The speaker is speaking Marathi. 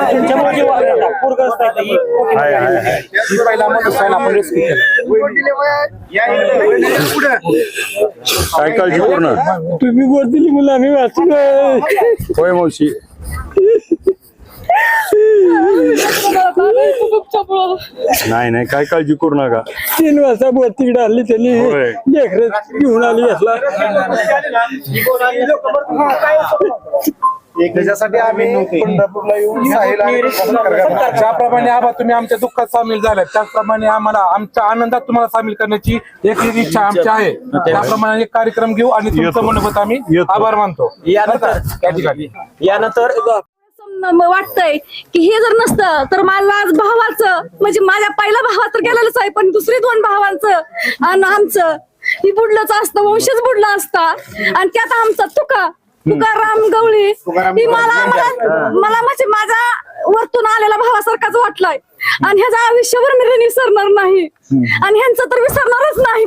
त्यांच्यामुळे जे वाढलं, पूरग्रस्त आहेत, ही मोठी हाय, हाय, हाय. ही पहिला मदत आहे, आपण rescue केलं. काय काळजी पूर्ण. तुम्ही गोड दिली मुलं आम्ही वाचलोय होय मावशी. नाही नाही काय काळजी करू नका. तीन वाजता बोट तिकडे आणली त्यांनी. होय. लेकर घेऊन आली असला. त्याच्यासाठी आम्ही पंढरपूरला येऊन साहिल ज्याप्रमाणे आबा तुम्ही आमच्या दुःखात सामील झालात त्याचप्रमाणे आम्हाला आमच्या आनंदात तुम्हाला सामील करण्याची एक एक इच्छा आमची आहे. त्याप्रमाणे एक कार्यक्रम घेऊ आणि तुमचं. मनोगत आम्ही. आभार मानतो. यानंतर त्या ठिकाणी. यानंतर वाटतंय की हे जर नसतं तर मला आज भावाचं म्हणजे माझ्या पहिला भावा तर गेलेलंच आहे पण दुसरी दोन भावांचं आणि आमचं ही बुडलंच असतं वंशच बुडला असता. आणि त्यात आमचा तुका तुकाराम गवळी. ही मला मला मला म्हणजे माझ्या वरतून आलेला भावासारखाच वाटलाय. आणि ह्याचं आयुष्यभर मी विसरणार नाही. आणि ह्यांचं तर विसरणारच नाही.